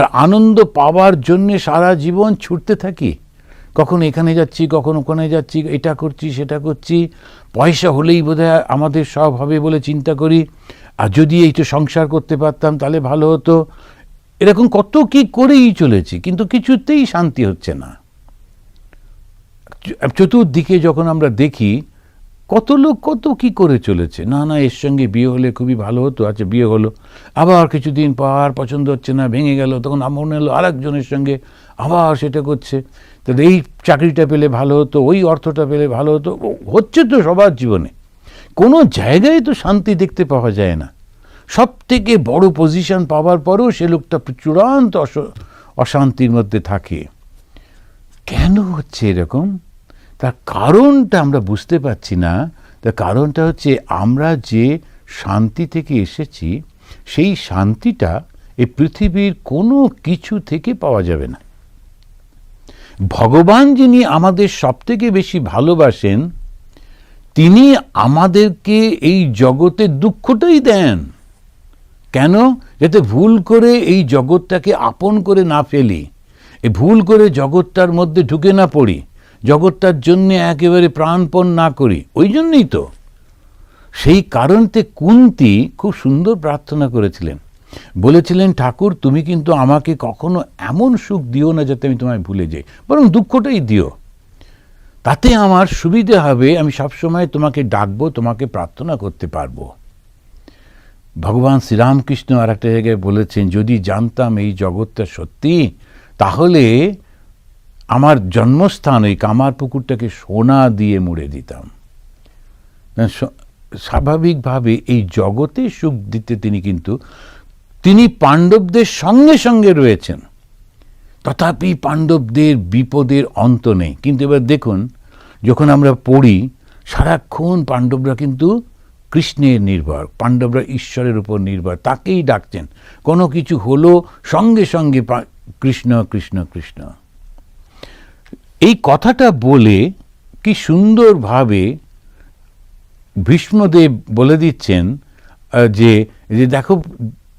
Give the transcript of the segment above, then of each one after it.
আর আনন্দ পাওয়ার জন্যে সারা জীবন ছুটতে থাকি। কখন এখানে যাচ্ছি, কখন ওখানে যাচ্ছি, এটা করছি, সেটা করছি। পয়সা হলেই বোধহয় আমাদের সব হবে বলে চিন্তা করি। আর যদি এইটা সংসার করতে পারতাম, তাহলে ভালো হতো। এরকম কত কি করেই চলেছি, কিন্তু কিছুতেই শান্তি হচ্ছে না। চতুর্দিকে যখন আমরা দেখি কত লোক কত কি করে চলেছে? না না, এর সঙ্গে বিয়ে হলে খুবই ভালো হতো। আচ্ছা বিয়ে হলো। আবার কিছুদিন পর পছন্দ হচ্ছে না, ভেঙে গেল। তখন মনে হলো, আরেকজনের সঙ্গে আবার সেটা করছে। তাহলে এই চাকরিটা পেলে ভালো হতো, ওই অর্থটা পেলে ভালো হতো। হচ্ছে তো সবার জীবনে। কোনো জায়গায় তো শান্তি দেখতে পাওয়া যায় না। সব থেকে বড় পজিশন পাওয়ার পরেও সে লোকটা চূড়ান্ত অশান্তির মধ্যে থাকে। কেন হচ্ছে এরকম? তার কারণটা আমরা বুঝতে পারছি না। তার কারণটা হচ্ছে আমরা যে শান্তি থেকে এসেছি, সেই শান্তিটা এই পৃথিবীর কোনো কিছু থেকে পাওয়া যাবে না। ভগবান যিনি আমাদের সবথেকে বেশি ভালোবাসেন, তিনি আমাদেরকে এই জগতে দুঃখটাই দেন। কেন? যাতে ভুল করে এই জগৎটাকে আপন করে না ফেলি। এই ভুল করে জগৎটার মধ্যে ঢুকে না পড়ি। জগৎটার জন্যে একেবারে প্রাণপণ না করি, ওই জন্যই তো। সেই কারণতে কুন্তি খুব সুন্দর প্রার্থনা করেছিলেন। বলেছিলেন, ঠাকুর, তুমি কিন্তু আমাকে কখনো এমন সুখ দিও না যাতে আমি তোমায় ভুলে যাই, বরং দুঃখটাই দিও। তাতে আমার সুবিধে হবে, আমি সবসময় তোমাকে ডাকবো, তোমাকে প্রার্থনা করতে পারব। ভগবান শ্রীরামকৃষ্ণ আর একটা জায়গায় বলেছেন, যদি জানতাম এই জগৎটা সত্যি, তাহলে আমার জন্মস্থান ওই কামার পুকুরটাকে সোনা দিয়ে মুড়ে দিতাম। স্বাভাবিকভাবে এই জগতে সুখ দিতে তিনি কিন্তু, তিনি পাণ্ডবদের সঙ্গে সঙ্গে রয়েছেন। তথাপি পাণ্ডবদের বিপদের অন্ত নেই। কিন্তু এবার দেখুন, যখন আমরা পড়ি, সারাক্ষণ পাণ্ডবরা কিন্তু কৃষ্ণের নির্ভর, পাণ্ডবরা ঈশ্বরের উপর নির্ভর, তাকেই ডাকছেন। কোনো কিছু হলো সঙ্গে সঙ্গে কৃষ্ণ কৃষ্ণ কৃষ্ণ। এই কথাটা বলে কি সুন্দরভাবে ভীষ্মদেব বলে দিচ্ছেন যে যে দেখো,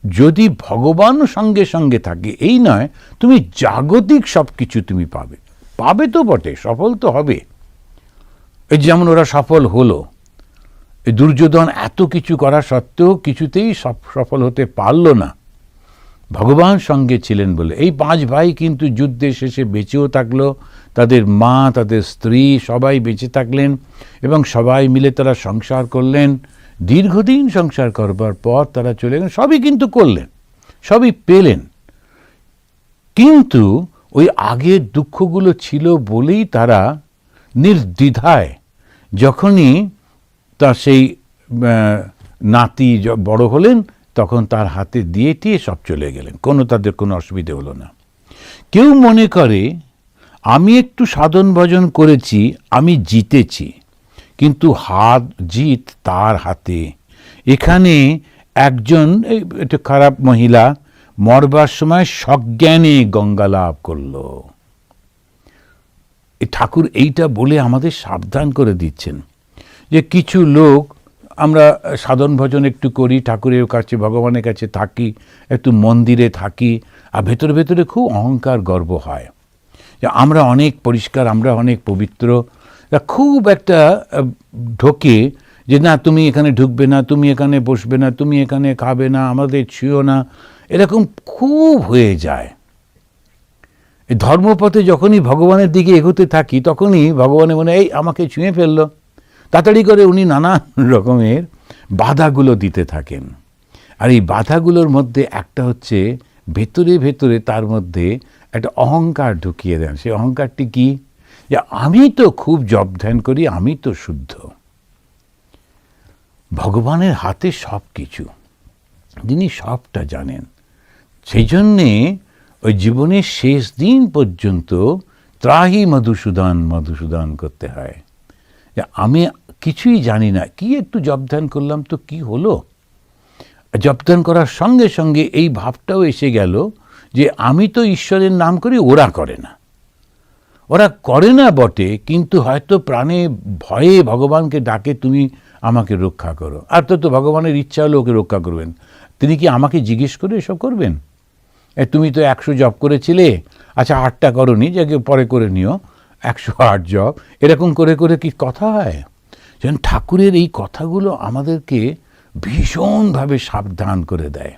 যদি ভগবান সঙ্গে সঙ্গে থাকে, এই নয়, তুমি জাগতিক সব কিছু তুমি পাবে। পাবে তো বটে, সফল তো হবে। এই যেমন ওরা সফল হলো দুর্যোধন এত কিছু করা সত্ত্বেও কিছুতেই সফ- সফল হতে পারল না। ভগবান সঙ্গে ছিলেন বলে। এই পাঁচ ভাই কিন্তু যুদ্ধের শেষে বেঁচেও থাকল। তাদের মা, তাদের স্ত্রী সবাই বেঁচে থাকলেন এবং সবাই মিলে তারা সংসার করলেন। দীর্ঘদিন সংসার করবার পর তারা চলে গেলেন। সবই কিন্তু করলেন, সবই পেলেন। কিন্তু ওই আগের দুঃখগুলো ছিল বলেই তারা নির্দ্বিধায় যখনই তার সেই নাতি বড় হলেন তখন তার হাতে দিয়ে সব চলে গেলেন। কোনো তাদের কোনো অসুবিধে হলো না। কেউ মনে করে, আমি একটু সাধন ভজন করেছি, আমি জিতেছি। কিন্তু হাত, জিত তার হাতে। এখানে একজন একটু খারাপ মহিলা মরবার সময় সজ্ঞানে গঙ্গা লাভ করল। ঠাকুর এইটা বলে আমাদের সাবধান করে দিচ্ছেন যে কিছু লোক আমরা সাধন ভজন একটু করি, ঠাকুরের কাছে, ভগবানের কাছে থাকি, একটু মন্দিরে থাকি, আর ভেতরে ভেতরে খুব অহংকার গর্ব হয়। যে আমরা অনেক পরিষ্কার, আমরা অনেক পবিত্র খুব একটা ঢোকে যে না, তুমি এখানে ঢুকবে না, তুমি এখানে বসবে না, তুমি এখানে খাবে না, আমাদের ছুঁয়ো না, এরকম খুব হয়ে যায়। ধর্মপথে যখনই ভগবানের দিকে এগোতে থাকি, তখনই ভগবানের মনে এই, আমাকে ছুঁয়ে ফেলল। তাড়াতাড়ি করে উনি নানা রকমের বাধাগুলো দিতে থাকেন। আর এই বাধাগুলোর মধ্যে একটা হচ্ছে ভেতরে ভেতরে তার মধ্যে একটা অহংকার ঢুকিয়ে দেন। সেই অহংকারটি কি? যে আমি তো খুব জপ ধ্যান করি, আমি তো শুদ্ধ। ভগবানের হাতে সব কিছু, যিনি সবটা জানেন। সেই জন্যে ওই জীবনের শেষ দিন পর্যন্ত ত্রাহি মধুসূদন মধুসূদন করতে হয়। যে আমি কিছুই জানি না। কি একটু জবধান করলাম তো কি হলো? জবধান করার সঙ্গে সঙ্গে এই ভাবটাও এসে গেল যে আমি তো ঈশ্বরের নাম করি ওরা করে না। ওরা করে না বটে কিন্তু হয়তো প্রাণে ভয়ে ভগবানকে ডাকে তুমি আমাকে রক্ষা করো। আর তো তো ভগবানের ইচ্ছা হলে ওকে রক্ষা করবেন। তিনি কি আমাকে জিজ্ঞেস করে এসব করবেন? এ, তুমি তো একশো জব করেছিলে। আচ্ছা আটটা করো করনি যাকে পরে করে নিও। একশো আট জব এরকম করে করে কি কথা হয়? যেন ঠাকুরের এই কথাগুলো আমাদেরকে ভীষণভাবে সাবধান করে দেয়।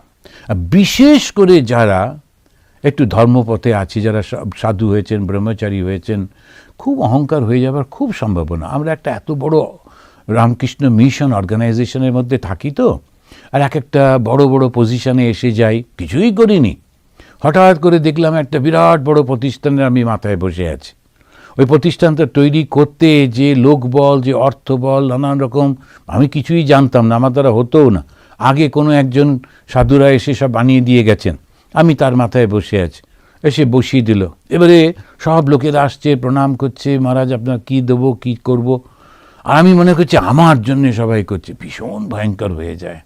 বিশেষ করে যারা একটু ধর্মপথে আছে, যারা সাধু হয়েছেন, ব্রহ্মচারী হয়েছেন, খুব অহংকার হয়ে যাবার খুব সম্ভাবনা। আমরা একটা এত বড় রামকৃষ্ণ মিশন অর্গানাইজেশনের মধ্যে থাকি তো, আর এক একটা বড় বড় পজিশনে এসে যাই, কিছুই করিনি। হঠাৎ করে দেখলাম একটা বিরাট বড় প্রতিষ্ঠানের আমি মাথায় বসে আছি। ওই প্রতিষ্ঠানটা তৈরি করতে যে লোকবল, যে অর্থবল, নানান রকম, আমি কিছুই জানতাম না, আমার দ্বারা হতোও না। আগে কোনো একজন সাধুরা এসে সব বানিয়ে দিয়ে গেছেন। আমি তার মাথায় বসে আছি। এসে বসিয়ে দিল। এবারে সব লোকেরা আসছে, প্রণাম করছে, মহারাজ, আপনার কি দেবো, কি করব? আর আমি মনে করছি, আমার জন্য সবাই করছে। ভীষণ ভয়ঙ্কর হয়ে যায়।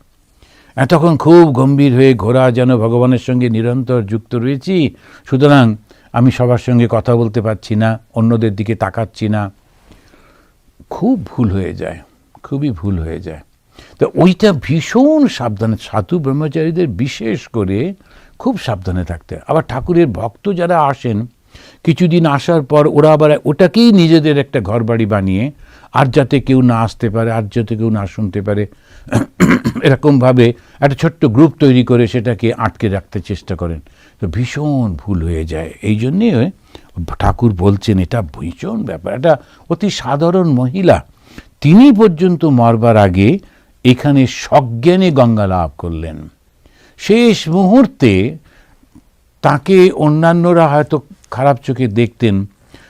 এতক্ষণ খুব গম্ভীর হয়ে ঘোরা যেন ভগবানের সঙ্গে নিরন্তর যুক্ত রয়েছি, সুতরাং আমি সবার সঙ্গে কথা বলতে পারছি না, অন্যদের দিকে তাকাচ্ছি না। খুব ভুল হয়ে যায়, খুবই ভুল হয়ে যায়। তো ওইটা ভীষণ সাবধানে, সাধু ব্রহ্মচারীদের বিশেষ করে খুব সাবধানে থাকতে। আবার ঠাকুরের ভক্ত যারা আসেন, কিছুদিন আসার পর ওরা আবার ওটাকেই নিজেদের একটা ঘরবাড়ি বানিয়ে আর যাতে কেউ না আসতে পারে, আর যাতে কেউ না শুনতে পারে। এরকমভাবে একটা ছোট্ট গ্রুপ তৈরি করে সেটাকে আটকে রাখতে চেষ্টা করেন। তো ভীষণ ভুল হয়ে যায়। এই জন্যে ঠাকুর বলছেন, এটা ভীষণ ব্যাপার। এটা অতি সাধারণ মহিলা। তিনি পর্যন্ত মরবার আগে এখানে সজ্ঞানে গঙ্গা লাভ করলেন। শেষ মুহূর্তে তাকে অন্যান্যরা হয়তো খারাপ চোখে দেখতেন।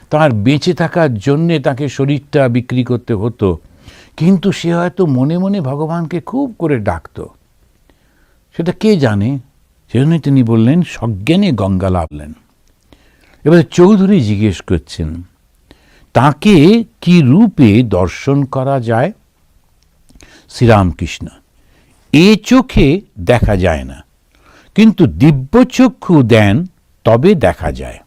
তার বেঁচে থাকার জন্যে তাকে শরীরটা বিক্রি করতে হতো। কিন্তু সে হয়তো মনে মনে ভগবানকে খুব করে ডাকতো। সেটা কে জানে? সেজন্যই তিনি বললেন, সজ্ঞানে গঙ্গা লাভলেন এবারে চৌধুরী জিজ্ঞেস করছেন, তাকে কি রূপে দর্শন করা যায়? শ্রীরামকৃষ্ণ, এ চোখে দেখা যায় না, কিন্তু দিব্যচক্ষু দেন, তবে দেখা যায়।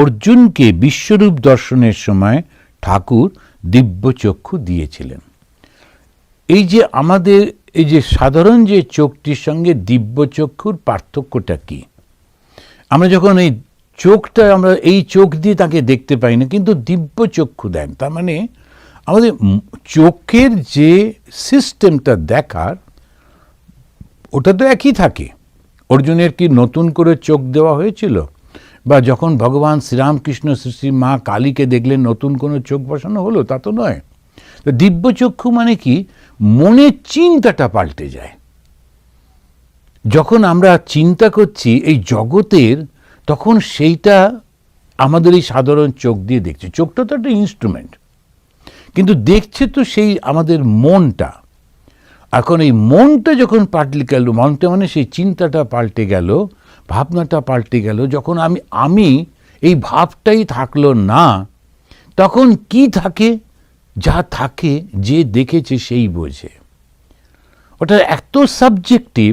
অর্জুনকে বিশ্বরূপ দর্শনের সময় ঠাকুর দিব্যচক্ষু দিয়েছিলেন। এই যে আমাদের এই যে সাধারণ যে চোখটির সঙ্গে দিব্যচক্ষুর পার্থক্যটা কি? আমরা যখন এই চোখটা, আমরা এই চোখ দিয়ে তাকে দেখতে পাই না, কিন্তু দিব্য চক্ষু দেন। তার মানে আমাদের চোখের যে সিস্টেমটা দেখার, ওটা তো একই থাকে। অর্জুনের কি নতুন করে চোখ দেওয়া হয়েছিল? বা যখন ভগবান শ্রীরামকৃষ্ণ শ্রী মা কালীকে দেখলেন, নতুন কোনো চোখ বসানো হলো, তা তো নয়। তো দিব্যচক্ষু মানে কি? মনের চিন্তাটা পাল্টে যায়। যখন আমরা চিন্তা করছি এই জগতের, তখন সেইটা আমাদের এই সাধারণ চোখ দিয়ে দেখছি। চোখটা তো একটা ইনস্ট্রুমেন্ট কিন্তু দেখছে তো সেই আমাদের মনটা। এখন এই মনটা যখন পাল্টে গেল, মনটা মানে সেই চিন্তাটা পাল্টে গেল, ভাবনাটা পাল্টে গেল, যখন আমি আমি এই ভাবটাই থাকল না, তখন কি থাকে? যা থাকে, যে দেখেছে সেই বোঝে। ওটা এত সাবজেক্টিভ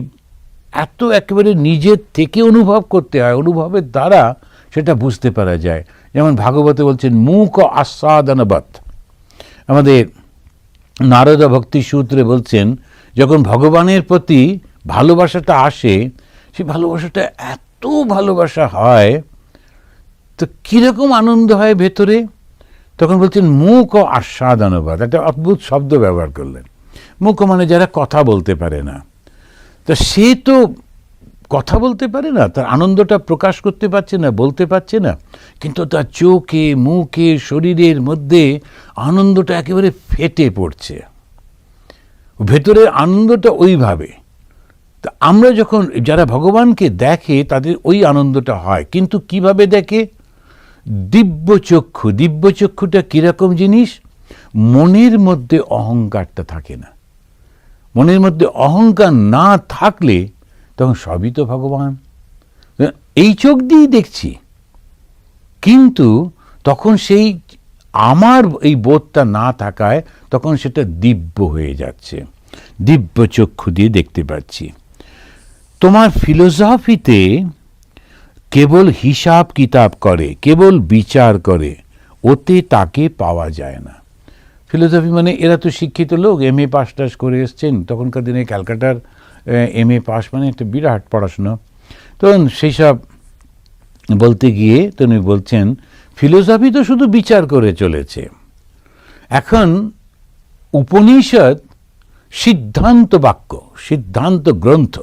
এত একেবারে নিজের থেকে অনুভব করতে হয়, অনুভবের দ্বারা সেটা বুঝতে পারা যায়। যেমন ভাগবতে বলছেন, মুখ আস্বাদনবৎ। আমাদের নারদা ভক্তি সূত্রে বলছেন, যখন ভগবানের প্রতি ভালোবাসাটা আসে সেই ভালোবাসাটা এত ভালোবাসা হয়, তো কীরকম আনন্দ হয় ভেতরে? তখন বলছেন, মুখ ও আস্বাদ অনুবাদ। একটা অদ্ভুত শব্দ ব্যবহার করলেন। মুখ মানে যারা কথা বলতে পারে না। তো সে তো কথা বলতে পারে না, তার আনন্দটা প্রকাশ করতে পারছে না, বলতে পারছে না, কিন্তু তার চোখে, মুখে, শরীরের মধ্যে আনন্দটা একেবারে ফেটে পড়ছে। ভেতরের আনন্দটা ওইভাবে। তা আমরা যখন, যারা ভগবানকে দেখে, তাদের ওই আনন্দটা হয়। কিন্তু কীভাবে দেখে? দিব্যচক্ষু, দিব্যচক্ষুটা কীরকম জিনিস? মনের মধ্যে অহংকারটা থাকে না। মনের মধ্যে অহংকার না থাকলে তখন সবই তো ভগবান। এই চোখ দিয়েই দেখছি। কিন্তু তখন সেই আমার এই বোধটা না থাকায় তখন সেটা দিব্য হয়ে যাচ্ছে। দিব্য চক্ষু দিয়ে দেখতে পাচ্ছি। তোমার ফিলোসফিতে কেবল হিসাব কিতাব করে, কেবল বিচার করে, ওতে তাকে পাওয়া যায় না। ফিলোসফি মানে এরা তো শিক্ষিত লোক এম এ পাস টাস করে এসছেন। তখনকার দিনে ক্যালকাটার এম এ পাস মানে একটা বিরাট পড়াশুনো। তখন সেই সব বলতে গিয়ে তিনি বলছেন, ফিলোসফি তো শুধু বিচার করে চলেছে। এখন উপনিষদ সিদ্ধান্ত বাক্য, সিদ্ধান্ত গ্রন্থ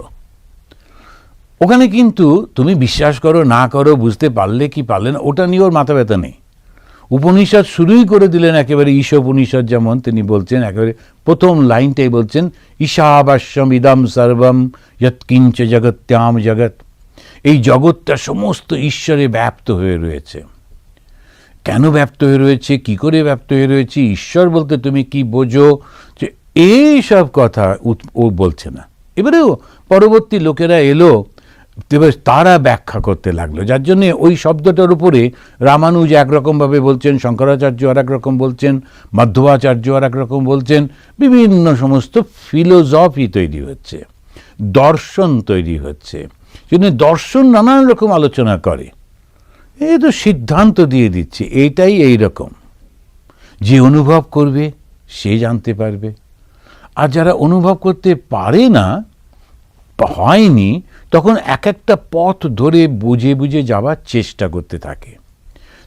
ওখানে কিন্তু তুমি বিশ্বাস করো, না করো, বুঝতে পারলে কি পারলে না, ওটা নিয়ে ওর মাথা ব্যথা নেই। উপনিষদ শুরুই করে দিলেন একেবারে ঈশ উপনিষদ যেমন তিনি বলছেন, একেবারে প্রথম লাইনটাই বলছেন, ঈশাবাস্যম ইদম সর্বম যৎকিঞ্চ জগত্যাম জগৎ। এই জগৎটা সমস্ত ঈশ্বরে ব্যাপ্ত হয়ে রয়েছে। কেন ব্যপ্ত হয়ে রয়েছে? কি করে ব্যপ্ত হয়ে রয়েছে? ঈশ্বর বলতে তুমি কি বোঝো? যে এই সব কথা ও বলছে না। এবারেও পরবর্তী লোকেরা এলো এবার তারা ব্যাখ্যা করতে লাগল। যার জন্য ওই শব্দটার উপরে রামানুজ একরকমভাবে বলছেন, শঙ্করাচার্য আর রকম বলছেন মাধ্যবাচার্য আর রকম বলছেন, বিভিন্ন সমস্ত ফিলোজফি তৈরি হচ্ছে, দর্শন তৈরি হচ্ছে জন্য দর্শন নানান রকম আলোচনা করে। এই তো সিদ্ধান্ত দিয়ে দিচ্ছে এইটাই এই রকম। যে অনুভব করবে, সে জানতে পারবে। আর যারা অনুভব করতে পারে না, হয়নি তখন এক একটা পথ ধরে বুঝে বুঝে যাওয়ার চেষ্টা করতে থাকে।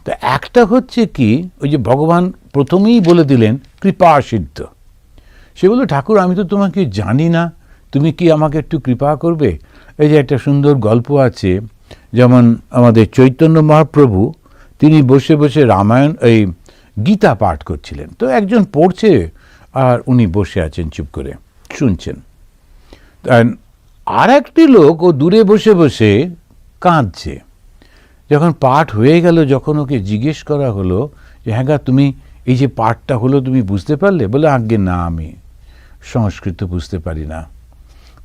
তো একটা হচ্ছে কি, ওই যে ভগবান প্রথমেই বলে দিলেন, কৃপা সিদ্ধ। সে বলল, ঠাকুর, আমি তো তোমাকে জানি না, তুমি কি আমাকে একটু কৃপা করবে? এই যে একটা সুন্দর গল্প আছে, যেমন আমাদের চৈতন্য মহাপ্রভু, তিনি বসে বসে রামায়ণ, এই গীতা পাঠ করছিলেন। তো একজন পড়ছে আর উনি বসে আছেন চুপ করে, শুনছেন। আর একটি লোক ও দূরে বসে বসে কাঁদছে। যখন পাঠ হয়ে গেল যখন ওকে জিজ্ঞেস করা হলো যে হ্যাঁ তুমি এই যে পাঠটা হলো তুমি বুঝতে পারলে? বলে আজ্ঞে না আমি সংস্কৃত বুঝতে পারি না।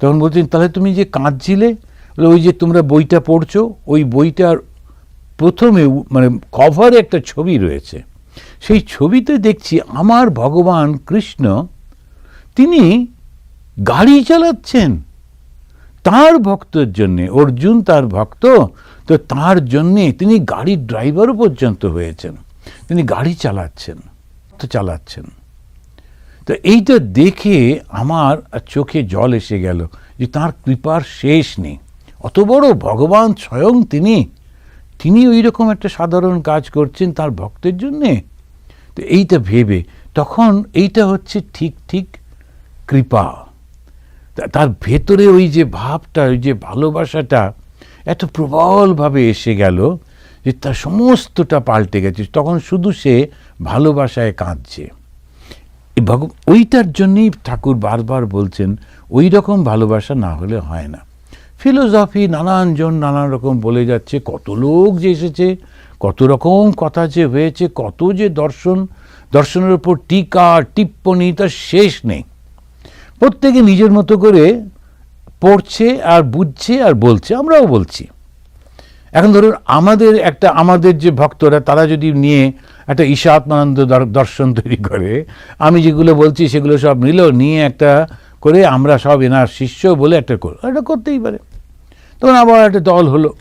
তখন বলছেন তাহলে তুমি যে কাঁদছিলে বলে, ওই যে তোমরা বইটা পড়ছো ওই বইটার প্রথমে মানে কভারে একটা ছবি রয়েছে। সেই ছবিতে দেখছি আমার ভগবান কৃষ্ণ তিনি গাড়ি চালাচ্ছেন। তার ভক্তর জন্যে, অর্জুন তার ভক্ত, তো তার জন্যে তিনি গাড়ির ড্রাইভারও পর্যন্ত হয়েছেন। তিনি গাড়ি চালাচ্ছেন, তো চালাচ্ছেন। তো এইটা দেখে আমার চোখে জল এসে গেল যে তার কৃপার শেষ নেই। অত বড় ভগবান স্বয়ং তিনি তিনি ওই রকম একটা সাধারণ কাজ করছেন তার ভক্তের জন্যে? তো এইটা ভেবে, তখন এইটা হচ্ছে ঠিক ঠিক কৃপা। তার ভেতরে ওই যে ভাবটা, ওই যে ভালোবাসাটা এত প্রবলভাবে এসে গেল যে তার সমস্তটা পাল্টে গেছে। তখন শুধু সে ভালোবাসায় কাঁদছে। ভগ- ওইটার জন্যই ঠাকুর বারবার বলছেন, ওই রকম ভালোবাসা না হলে হয় না। ফিলোসফি নানান জন নানান রকম বলে যাচ্ছে, কত লোক যে এসেছে, কত রকম কথা যে হয়েছে, কত যে দর্শন, দর্শনের উপর টিকা টিপ্পণী তার শেষ নেই। প্রত্যেকে নিজের মতো করে পড়ছে আর বুঝছে আর বলছে, আমরাও বলছি। এখন ধরুন আমাদের একটা, আমাদের যে ভক্তরা, তারা যদি নিয়ে একটা ঈশাত্মানন্দ দর- দর্শন তৈরি করে, আমি যেগুলো বলছি সেগুলো সব নিল, নিয়ে একটা করে আমরা সব এনার শিষ্য বলে একটা কর, এটা করতেই পারে। তখন আবার একটা দল হলো।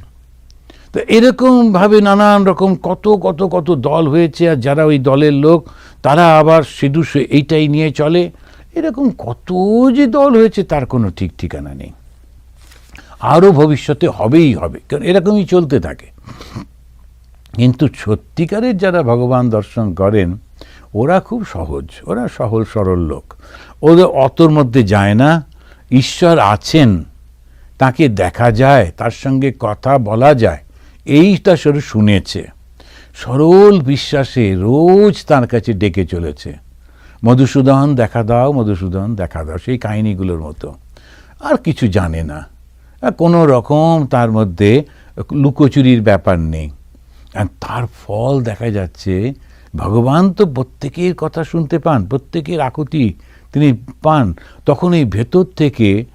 তো এরকমভাবে নানান রকম কত কত কত দল হয়েছে, আর যারা ওই দলের লোক, তারা আবার সে- এইটাই নিয়ে চলে। এরকম কত যে দল হয়েছে, তার কোনো ঠিক ঠিকানা নেই। আরও ভবিষ্যতে হবেই হবে, কারণ এরকমই চলতে থাকে। কিন্তু সত্যিকারের যারা ভগবান দর্শন করেন, ওরা খুব সহজ, ওরা সহজ সরল লোক। ওদের অতর মধ্যে যায় না, ঈশ্বর আছেন, তাকে দেখা যায়, তার সঙ্গে কথা বলা যায়। এইটা শুধু শুনেছে। সরল বিশ্বাসে রোজ তার কাছে ডেকে চলেছে। মধুসূদন দেখা দাও, মধুসূদন দেখা দাও, সেই কাহিনীগুলোর মতো। আর কিছু জানে না। কোনো রকম তার মধ্যে লুকোচুরির ব্যাপার নেই। আর তার ফল দেখা যাচ্ছে, ভগবান তো প্রত্যেকের কথা শুনতে পান, প্রত্যেকের আকুতি তিনি পান। তখন এই ভেতর থেকে,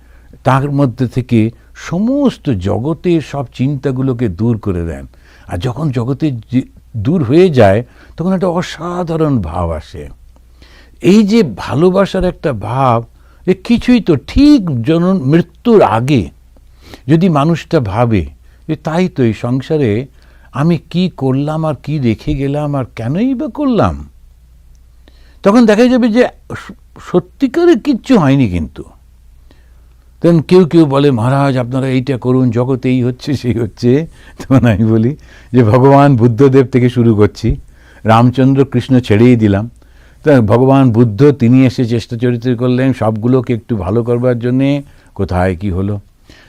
তার মধ্যে থেকে সমস্ত জগতের সব চিন্তাগুলোকে দূর করে দেন। আর যখন জগতের যে- দূর হয়ে যায়, তখন একটা অসাধারণ ভাব আসে। এই যে ভালোবাসার একটা ভাব যে কিছুই তো ঠিক জন মৃত্যুর আগে যদি মানুষটা ভাবে যে তাই তো এই সংসারে আমি কি করলাম, আর কি রেখে গেলাম, আর কেনই বা করলাম? তখন দেখা যাবে যে স- সত্যিকারের কিচ্ছু হয়নি কিন্তু। তখন কেউ কেউ বলে, মহারাজ, আপনারা এইটা করুন জগতে এই হচ্ছে, সেই হচ্ছে। তখন আমি বলি যে, ভগবান বুদ্ধদেব থেকে শুরু করছি, রামচন্দ্র কৃষ্ণ ছেড়েই দিলাম। ভগবান বুদ্ধ, তিনি এসে চেষ্টা চরিত্র করলেন, সবগুলোকে একটু ভালো করবার জন্যে। কোথায়, কি হলো?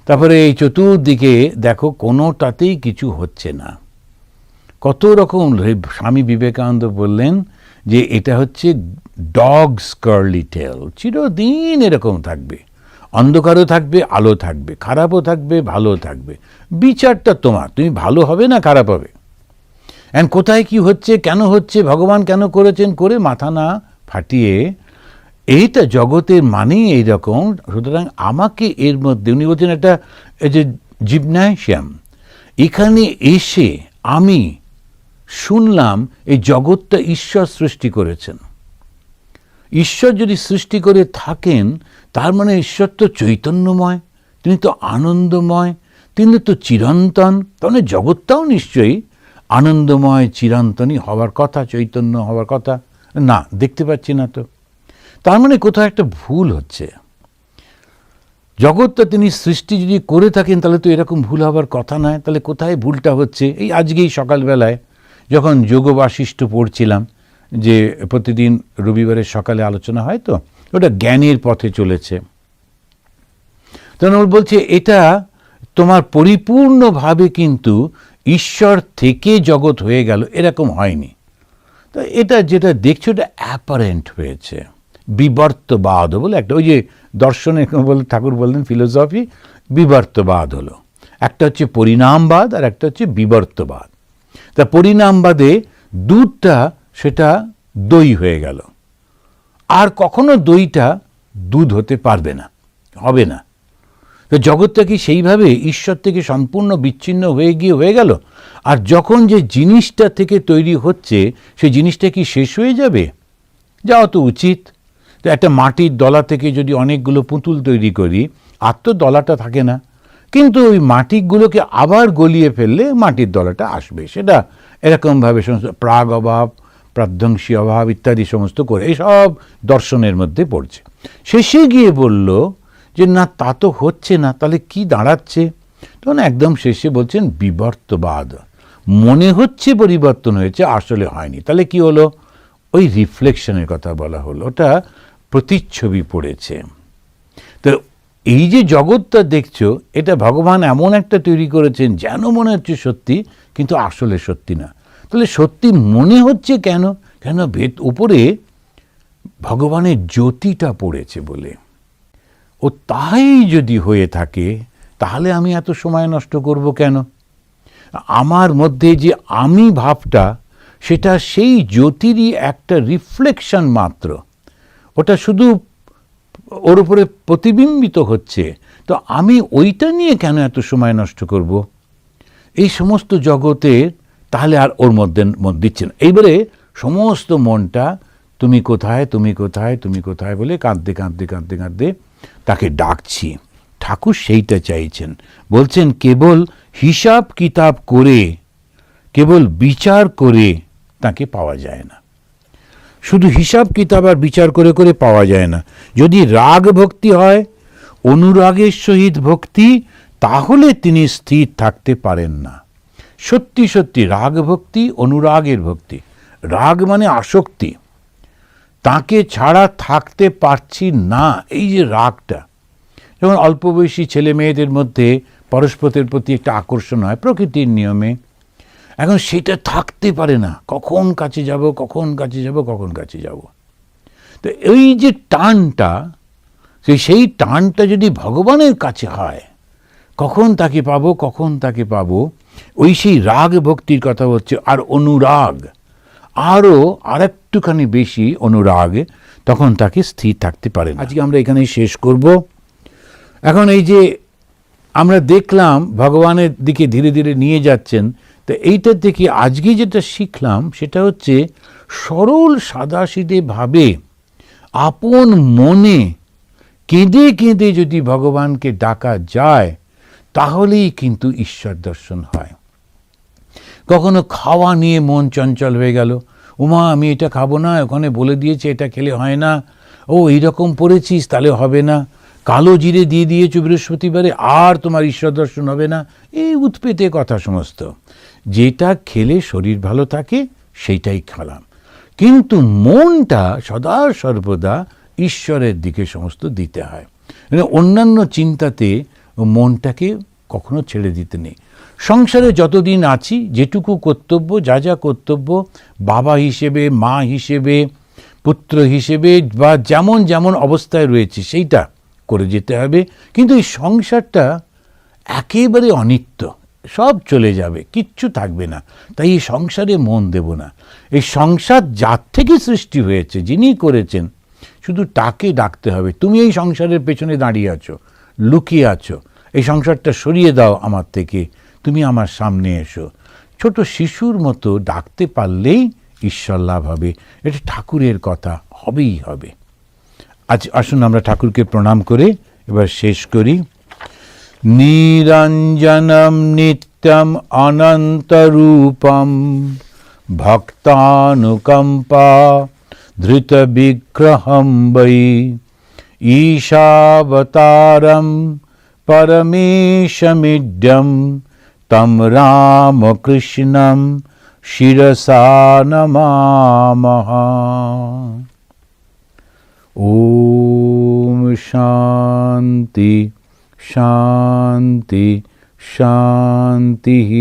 তারপরে এই চতুর্দিকে দেখো, কোনোটাতেই কিছু হচ্ছে না। কত রকম স্বামী বিবেকানন্দ বললেন যে এটা হচ্ছে ডগস কার্লি টেল। চিরদিন এরকম থাকবে। অন্ধকারও থাকবে, আলো থাকবে, খারাপও থাকবে ভালো থাকবে। বিচারটা তোমার, তুমি ভালো হবে না খারাপ হবে? অ্যান্ড কোথায় কি হচ্ছে, কেন হচ্ছে, ভগবান কেন করেছেন, করে মাথা না ফাটিয়ে, এইটা জগতের মানেই এইরকম, সুতরাং আমাকে এর মধ্যে, উনি বলছেন একটা, এই যে জিমন্যাশিয়াম এখানে এসে আমি শুনলাম এই জগৎটা ঈশ্বর সৃষ্টি করেছেন। ঈশ্বর যদি সৃষ্টি করে থাকেন, তার মানে ঈশ্বর তো চৈতন্যময়, তিনি তো আনন্দময়, তিনি তো চিরন্তন তাহলে জগৎটাও নিশ্চয়ই আনন্দময় চিরন্তনই হওয়ার কথা, চৈতন্য হওয়ার কথা। না, দেখতে পাচ্ছি না তো। তার মানে কোথাও একটা ভুল হচ্ছে। জগৎটা তিনি সৃষ্টি যদি করে থাকেন, তাহলে তো এরকম ভুল হওয়ার কথা নয়। তাহলে কোথায় ভুলটা হচ্ছে? এই আজকেই সকালবেলায় যখন যোগ বাশিষ্ঠ পড়ছিলাম, যে প্রতিদিন রবিবারের সকালে আলোচনা হয় তো, ওটা জ্ঞানের পথে চলেছে। ওর বলছে, এটা তোমার পরিপূর্ণভাবে কিন্তু ঈশ্বর থেকে জগৎ হয়ে গেল, এরকম হয়নি। তো এটা যেটা দেখছ, এটা অ্যাপারেন্ট হয়েছে। বিবর্তবাদ বলে একটা, ওই যে দর্শনে বলে, ঠাকুর বললেন ফিলোসফি বিবর্তবাদ হলো। একটা হচ্ছে পরিণামবাদ আর একটা হচ্ছে বিবর্তবাদ। তা পরিণামবাদে দুধটা সেটা দই হয়ে গেল। আর কখনো দইটা দুধ হতে পারবে না, হবে না। তো জগৎটা কি সেইভাবে ঈশ্বর থেকে সম্পূর্ণ বিচ্ছিন্ন হয়ে গিয়ে হয়ে গেল? আর যখন যে জিনিসটা থেকে তৈরি হচ্ছে, সেই জিনিসটা কি শেষ হয়ে যাবে? যাওয়া তো উচিত। তো একটা মাটির দলা থেকে যদি অনেকগুলো পুতুল তৈরি করি, আর তো দলাটা থাকে না। কিন্তু ওই মাটিগুলোকে আবার গলিয়ে ফেললে মাটির দলাটা আসবে। সেটা এরকমভাবে সমস্ত প্রাগ অভাব, প্রাধ্বংসী অভাব ইত্যাদি সমস্ত করে এইসব দর্শনের মধ্যে পড়ছে। শেষে গিয়ে বলল যে না, তা তো হচ্ছে না, তাহলে কি দাঁড়াচ্ছে? তখন একদম শেষে বলছেন, বিবর্তবাদ। মনে হচ্ছে পরিবর্তন হয়েছে, আসলে হয়নি। তাহলে কি হলো? ওই রিফ্লেকশনের কথা বলা হলো। ওটা প্রতিচ্ছবি পড়েছে। তো এই যে জগৎটা দেখছ, এটা ভগবান এমন একটা তৈরি করেছেন, যেন মনে হচ্ছে সত্যি, কিন্তু আসলে সত্যি না। তাহলে সত্যি মনে হচ্ছে কেন? কেন ভেত উপরে ভগবানের জ্যোতিটা পড়েছে বলে। ও তাই যদি হয়ে থাকে, তাহলে আমি এত সময় নষ্ট করব কেন? আমার মধ্যে যে আমি ভাবটা, সেটা সেই জ্যোতিরই একটা রিফ্লেকশন মাত্র। ওটা শুধু ওর উপরে প্রতিবিম্বিত হচ্ছে। তো আমি ওইটা নিয়ে কেন এত সময় নষ্ট করব? এই সমস্ত জগতের তাহলে আর ওর মধ্যে মন দিচ্ছে না। এইবারে সমস্ত মনটা, তুমি কোথায় তুমি কোথায় তুমি কোথায়? বলে কাঁদতে কাঁদতে কাঁদতে কাঁদতে তাকে ডাকছি। ঠাকুর সেইটা চাইছেন। বলছেন, কেবল হিসাব কিতাব করে, কেবল বিচার করে তাকে পাওয়া যায় না। শুধু হিসাব কিতাব আর বিচার করে করে পাওয়া যায় না। যদি রাগ ভক্তি হয়, অনুরাগের সহিত ভক্তি, তাহলে তিনি স্থির থাকতে পারেন না। সত্যি সত্যি, রাগ ভক্তি, অনুরাগের ভক্তি। রাগ মানে আসক্তি। তাকে ছাড়া থাকতে পারছি না। এই যে রাগটা। যেমন অল্প বয়সী ছেলে মেয়েদের মধ্যে পরস্পরের প্রতি একটা আকর্ষণ হয়, প্রকৃতির নিয়মে, এখন সেটা থাকতে পারে না। কখন কাছে যাব, কখন কাছে যাব, কখন কাছে যাব। তো এই যে টানটা সেই সেই টানটা যদি ভগবানের কাছে হয়, কখন তাকে পাবো, কখন তাকে পাবো, ওই সেই রাগ ভক্তির কথা হচ্ছে, আর অনুরাগ। আরও আরেকটুখানি বেশি অনুরাগ তখন তাকে স্থির থাকতে পারে আজকে আমরা এখানেই শেষ করব। এখন এই যে আমরা দেখলাম ভগবানের দিকে ধীরে ধীরে নিয়ে যাচ্ছেন, তো এইটার থেকে আজকে যেটা শিখলাম সেটা হচ্ছে সরল সাদাসিধে ভাবে আপন মনে কেঁদে কেঁদে যদি ভগবানকে ডাকা যায়, তাহলেই কিন্তু ঈশ্বর দর্শন হয়। কখনো খাওয়া নিয়ে মন চঞ্চল হয়ে গেল। উমা, আমি এটা খাব না, ওখানে বলে দিয়েছে এটা খেলে হয় না। ও, এইরকম পড়েছিস, তাহলে হবে না। কালো জিরে দিয়ে দিয়েছ বৃহস্পতিবারে, আর তোমার ঈশ্বর দর্শন হবে না। এই উৎপেতে কথা সমস্ত। যেটা খেলে শরীর ভালো থাকে, সেইটাই খেলাম। কিন্তু মনটা সদা সর্বদা ঈশ্বরের দিকে সমস্ত দিতে হয়। মানে অন্যান্য চিন্তাতে মনটাকে কখনো ছেড়ে দিতে নেই। সংসারে যতদিন আছি, যেটুকু কর্তব্য, যা যা কর্তব্য, বাবা হিসেবে, মা হিসেবে, পুত্র হিসেবে, বা যেমন যেমন অবস্থায় রয়েছে, সেইটা করে যেতে হবে। কিন্তু এই সংসারটা একেবারে অনিত্য। সব চলে যাবে, কিচ্ছু থাকবে না। তাই এই সংসারে মন দেব না। এই সংসার যার থেকে সৃষ্টি হয়েছে, যিনি করেছেন, শুধু তাকে ডাকতে হবে। তুমি এই সংসারের পেছনে দাঁড়িয়ে আছো, লুকিয়ে আছো। এই সংসারটা সরিয়ে দাও আমার থেকে। তুমি আমার সামনে এসো। ছোট শিশুর মতো ডাকতে পারলেই ঈশ্বর লাভ হবে। এটা ঠাকুরের কথা, হবেই হবে। আজ আসুন আমরা ঠাকুরকে প্রণাম করে এবার শেষ করি। নিরঞ্জনম নিত্যম অনন্তরূপম ভক্তানুকম্পা ধৃত বিগ্রহম বৈ ঈশাবতারম পরমেশমিড্যম तं रामकृष्णं शिरसा शांति ॐ शान्ति शान्ति शान्तिः।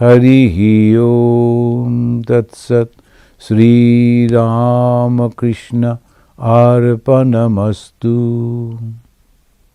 हरिः ॐ तत्सत्। श्रीरामकृष्ण अर्पणमस्तु।